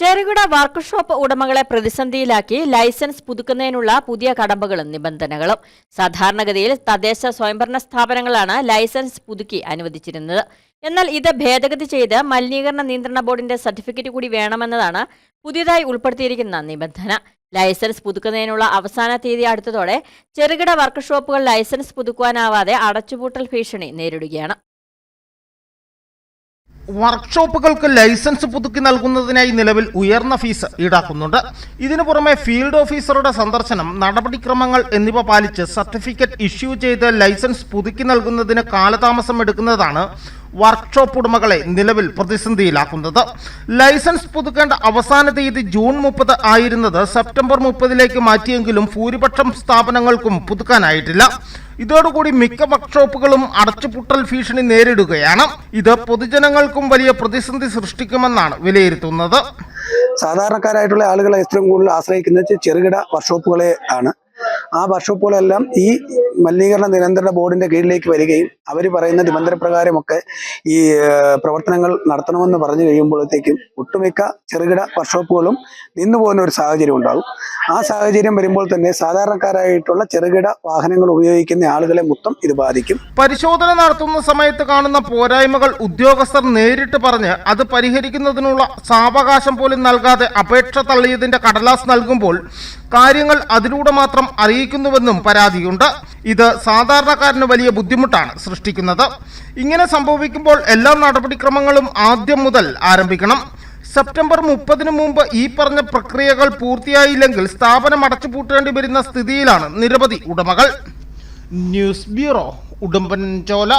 ചെറുകിട workshop ഉടമകളെ പ്രതിസന്ധിയിലാക്കി licence പുതുക്കുന്നതിനുള്ള പുതിയ കടമ്പകളും നിബന്ധനകളും. സാധാരണഗതിയിൽ തദ്ദേശ സ്വയംഭരണ സ്ഥാപനങ്ങളാണ് ലൈസൻസ് പുതുക്കി അനുവദിച്ചിരുന്നത്. എന്നാൽ ഇത് ഭേദഗതി ചെയ്ത് മലിനീകരണ നിയന്ത്രണ ബോർഡിന്റെ സർട്ടിഫിക്കറ്റ് കൂടി വേണമെന്നതാണ് പുതിയതായി ഉൾപ്പെടുത്തിയിരിക്കുന്ന നിബന്ധന. ലൈസൻസ് പുതുക്കുന്നതിനുള്ള അവസാന തീയതി അടുത്തതോടെ ചെറുകിട വർക്ക്ഷോപ്പുകൾ ലൈസൻസ് പുതുക്കുവാനാവാതെ അടച്ചുപൂട്ടൽ ഭീഷണി നേരിടുകയാണ്. വർക്ക്ഷോപ്പുകൾക്ക് ലൈസൻസ് പുതുക്കി നൽകുന്നതിനായി നിലവിൽ ഉയർന്ന ഫീസ് ഈടാക്കുന്നുണ്ട്. ഇതിനു പുറമെ ഫീൽഡ് ഓഫീസറുടെ സന്ദർശനം നടപടിക്രമങ്ങൾ എന്നിവ പാലിച്ച് സർട്ടിഫിക്കറ്റ് ഇഷ്യൂ ചെയ്ത് ലൈസൻസ് പുതുക്കി നൽകുന്നതിന് കാലതാമസം എടുക്കുന്നതാണ് വർക്ക്ഷോപ്പ് ഉടമകളെ നിലവിൽ പ്രതിസന്ധിയിലാക്കുന്നത്. ലൈസൻസ് പുതുക്കേണ്ട അവസാന തീയതി ജൂൺ മുപ്പത് ആയിരുന്നത് സെപ്റ്റംബർ മുപ്പതിലേക്ക് മാറ്റിയെങ്കിലും ഭൂരിപക്ഷം സ്ഥാപനങ്ങൾക്കും പുതുക്കാനായിട്ടില്ല. ഇതോടുകൂടി മിക്ക വർക്ക്ഷോപ്പുകളും അടച്ചുപൂട്ടൽ ഭീഷണി നേരിടുകയാണ്. ഇത് പൊതുജനങ്ങൾക്കും വലിയ പ്രതിസന്ധി സൃഷ്ടിക്കുമെന്നാണ് വിലയിരുത്തുന്നത്. സാധാരണക്കാരായിട്ടുള്ള ആളുകളെ ഏറ്റവും കൂടുതൽ ആശ്രയിക്കുന്നത് ചെറുകിട വർക്ക്ഷോപ്പുകളെ ആണ്. ആ വർക്ക്ഷോപ്പുകളെല്ലാം ഈ മലിനീകരണ നിയന്ത്രണ ബോർഡിന്റെ കീഴിലേക്ക് വരികയും അവർ പറയുന്ന നിബന്ധന പ്രകാരമൊക്കെ ഈ പ്രവർത്തനങ്ങൾ നടത്തണമെന്ന് പറഞ്ഞു കഴിയുമ്പോഴത്തേക്കും ഒട്ടുമിക്ക ചെറുകിട വർക്ക്ഷോപ്പുകളും നിന്നു പോകുന്ന ഒരു സാഹചര്യം ഉണ്ടാകും. ആ സാഹചര്യം വരുമ്പോൾ തന്നെ സാധാരണക്കാരായിട്ടുള്ള ചെറുകിട വാഹനങ്ങൾ ഉപയോഗിക്കുന്ന ആളുകളെ മൊത്തം ഇത് ബാധിക്കും. പരിശോധന നടത്തുന്ന സമയത്ത് കാണുന്ന പോരായ്മകൾ ഉദ്യോഗസ്ഥർ നേരിട്ട് പറഞ്ഞ് അത് പരിഹരിക്കുന്നതിനുള്ള സാവകാശം പോലും നൽകാതെ അപേക്ഷ തള്ളിയതിന്റെ കടലാസ് നൽകുമ്പോൾ കാര്യങ്ങൾ അതിലൂടെ മാത്രം അറിയിക്കുന്നുവെന്നും പരാതിയുണ്ട്. ഇത് സാധാരണക്കാരന് വലിയ ബുദ്ധിമുട്ടാണ് സൃഷ്ടിക്കുന്നത്. ഇങ്ങനെ സംഭവിക്കുമ്പോൾ എല്ലാ നടപടിക്രമങ്ങളും ആദ്യം മുതൽ ആരംഭിക്കണം. സെപ്റ്റംബർ മുപ്പതിന് മുമ്പ് ഈ പറഞ്ഞ പ്രക്രിയകൾ പൂർത്തിയായില്ലെങ്കിൽ സ്ഥാപനം അടച്ചുപൂട്ടേണ്ടി വരുന്ന സ്ഥിതിയിലാണ് നിരവധി ഉടമകൾ. News bureau Udumbanchola.